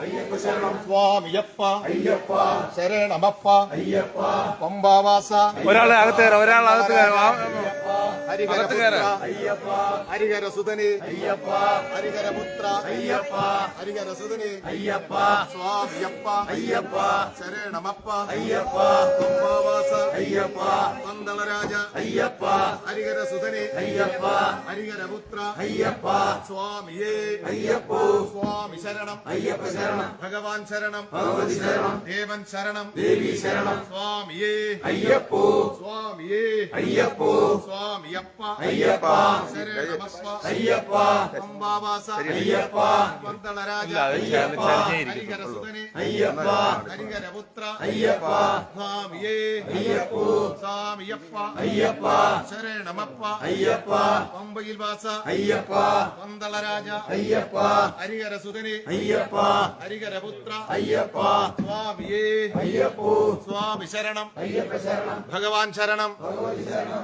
അയ്യപ്പ ശരണം. സ്വാമിയപ്പ അയ്യപ്പ ശരണമപ്പ അയ്യപ്പ. പമ്പാവാസ ഒരാളെ അകത്ത് കയറാം ഒരാളെ അകത്ത് ஹரிஹர ஐயப்பா. ஹரிஹர சுதனே. ஐயப்பா. ஹரிஹர புத்ரா. ஐயப்பா. ஹரிஹர சுதனே. ஐயப்பா. சுவாமியப்பா. ஐயப்பா. சரணமப்பா. ஐயப்பா. கொம்பாவாச. ஐயப்பா. பந்தளராஜா ஐயப்பா. ஹரிஹர சுதனே. ஐயப்பா. ஹரிஹர புத்ரா. ஐயப்பா. ஐயப்போ. சுவாமியே. ஐயப்போ. சுவாமியே. അയ്യപ്പ. ശരണമപ്പ അയ്യപ്പ. പമ്പാവാസ അയ്യപ്പ. പന്തളരാജ. അയ്യപ്പ. ഹരിഹരസുതനെ അയ്യപ്പ. ഹരിഹരപുത്ര. അയ്യപ്പ. സ്വാമിയേ. അയ്യപ്പോ. സ്വാമിയപ്പ. അയ്യപ്പ. ശരണമപ്പ. അയ്യപ്പ. പമ്പയിൽ വാസ. അയ്യപ്പ. പന്തളരാജ. അയ്യപ്പ. ഹരിഹരസുതനെ അയ്യപ്പ. ഹരിഹരപുത്ര. അയ്യപ്പ. സ്വാമിയേ. അയ്യപ്പോ. സ്വാമി ശരണം. അയ്യപ്പ ശരണം. ഭഗവാൻ ശരണം.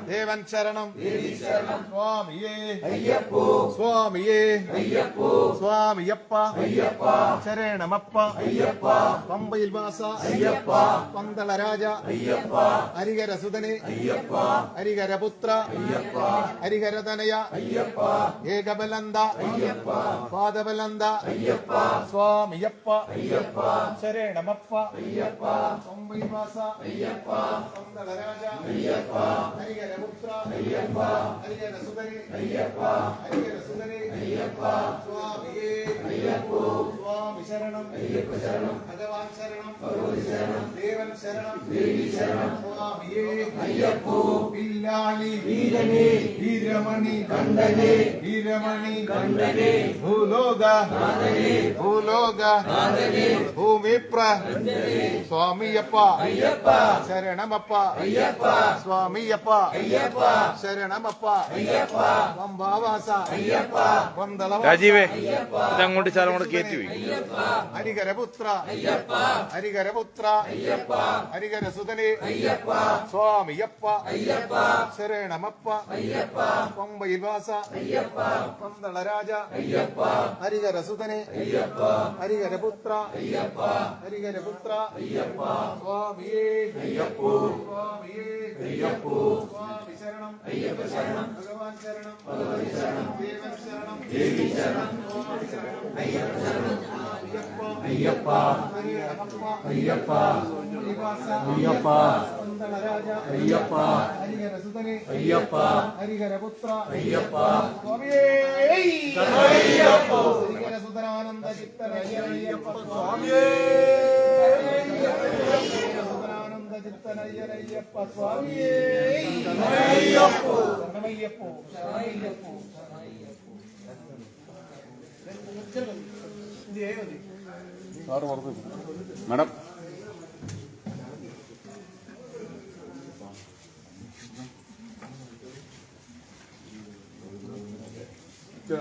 ദേവൻ ശരണം. சுவாமியே. ஐயப்போ. சுவாமியே. ஐயப்போ. சுவாமியப்பா. ஐயப்பா. சரணமப்பா. ஐயப்பா. பம்பையில் வாசா. ஐயப்பா. பந்தள ராஜா. ஐயப்பா. ஹரிகர சுதனே. ஐயப்பா. ஹரிகர புத்திர ஐயப்பா. ஹரிகர தனய. ஐயப்பா. ஏகபலந்தா. ஐயப்பா. பாதபலந்தா. ஐயப்பா. சுவாமியப்பா. ஐயப்பா. சரணமப்பா. ஐயப்பா. பம்பையில் வாசா. ஐயப்பா. பந்தள ராஜா. ஐயப்பா. ஹரிகர புத்திர ஐயப்பா. ஐயப்பா ஹரிஹர சுந்தரி ஐயப்பா ஹரிஹர சுந்தரி ஐயப்பா சுவாமியே ஐயப்போ சுவாமி சரணம் ஐயப்ப சரணம் பகவான் சுவாமியப்பா சுவாமியப்பா ஐயப்பா രാജീവേ ഇതങ്ങോട്ട് ചാരം കൂടെ കയറ്റി പോയി ഹരിഹരപുത്ര അയ്യപ്പ ഹരിഹരപുത്ര അയ്യപ്പ ഹരിഹരസുതനെ അയ്യപ്പ സ്വാമിയപ്പ അയ്യപ്പ ശരണമപ്പ അയ്യപ്പ പമ്പയിൽ വാസ അയ്യപ്പ പന്തളരാജ അയ്യപ്പ ഹരിഹരസുതനെ അയ്യപ്പ ഹരിഹരപുത്ര അയ്യപ്പ ഹരിഹരപുത്ര അയ്യപ്പ സ്വാമിയേ അയ്യപ്പോ शरणम अय्यप्प भगवान शरणम भगवती शरणम देवम शरणम देवी शरणम ओम शरणम अय्यप्प शरणम अय्यप्पा। अय्यप्पा। अय्यप्पा। अय्यप्पा। ಅಯ್ಯಪ್ಪ ಹರಿಗರ சரணையப்பா சுவாமியே. சரணையப்போ சரணையப்போ சரணையப்போ மேடம். சரி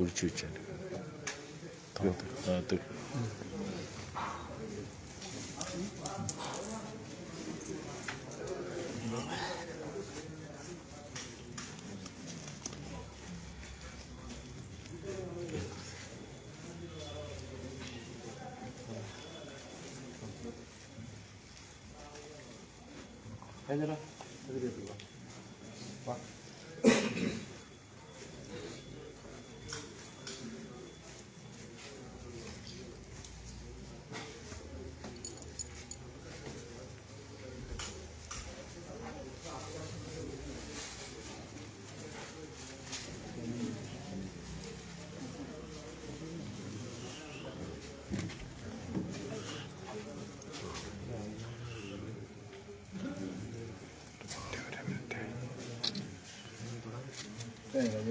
കുഴിച്ചു വെച്ചാൽ. അതിലെത്തുക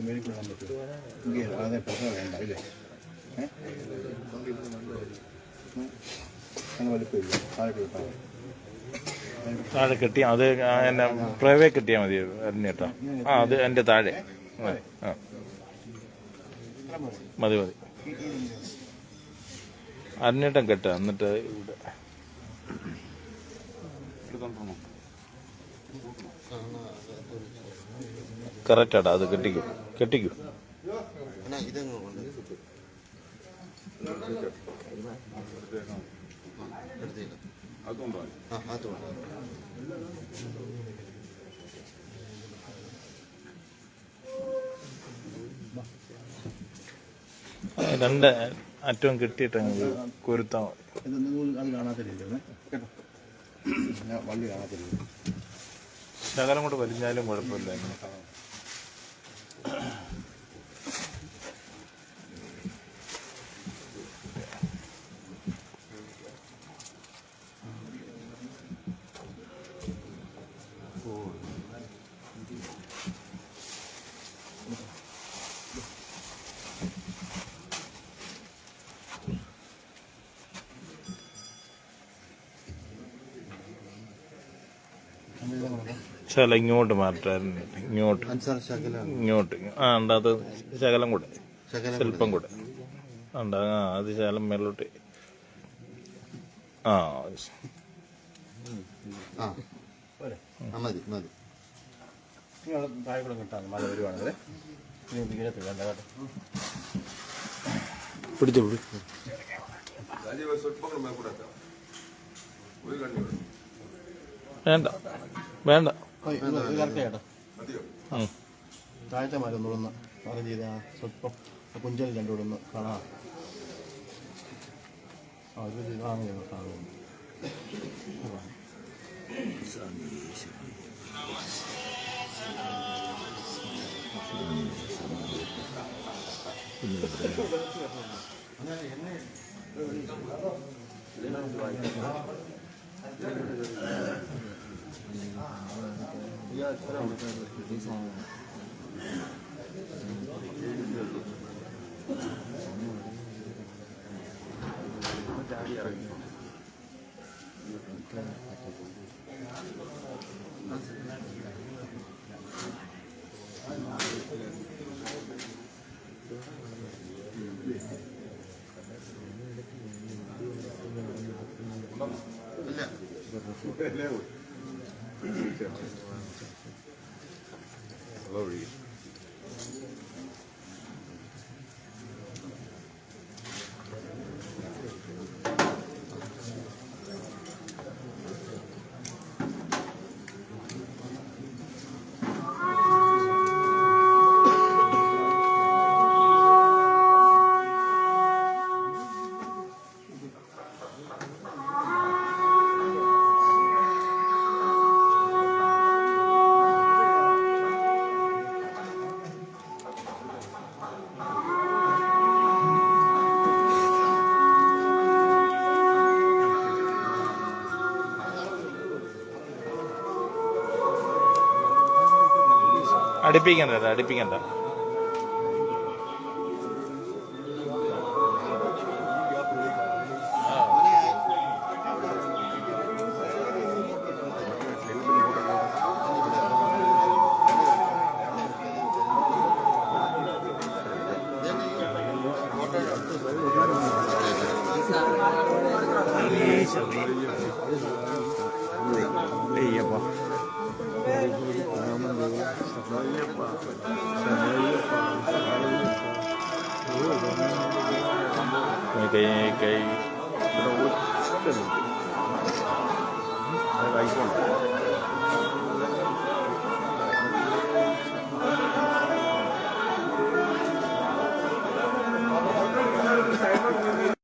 മേടിക്കൊള്ളാൻ പറ്റുമോ എനിക്ക് അതെ പുറമെ വേണ്ട അല്ലേ താഴെ. താഴെ കെട്ടി അത് എന്നെ പ്രവേ കെട്ടിയാൽ മതി അരിഞ്ഞേട്ടാ ആ അത് എന്റെ താഴെ. മതി മതി അരിഞ്ഞേട്ടം കെട്ടുക എന്നിട്ട് ഇവിടെ? കറക്റ്റാടാ അത് കെട്ടിക്കും കെട്ടിക്കും. രണ്ട് അറ്റവും കിട്ടിയിട്ട് കുരുത്താൽ മതി. കാണാത്തില്ലേ കേട്ടോ? വള്ളി കാണാത്തില്ല ശകലം കൊണ്ട് വലിഞ്ഞാലും കുഴപ്പമില്ല ഇങ്ങനെ. ശകലം ഇങ്ങോട്ട് മാറ്റാറുണ്ട് ഇങ്ങോട്ട്. ഇങ്ങോട്ട്. ആ ഉണ്ട് അത് ശകലം കൂടെ. സ്വല്പം കൂടെ. ഉണ്ട് ആ അത് ശകലം മേലോട്ട്. ആ മതി മതി. നിങ്ങൾ താഴെ കൂടെ കിട്ടാൻ മഴ വരുവാണെങ്കിൽ ഇനി വീഴത്തില്ല കേട്ടോ. പിടിച്ചു പിടി. വേണ്ട വേണ്ട. താഴത്തെ മരം ഒന്നുകൂടെ മരം ചെയ്ത ആ സ്വല്പം കുഞ്ചൽ രണ്ടുകൂടെ ഒന്ന് കാണാം. ആ ഇത് ചെയ്ത് لا. Hello, Reed. അടുപ്പിക്കണ്ട cái cái nó uống rất là hay là.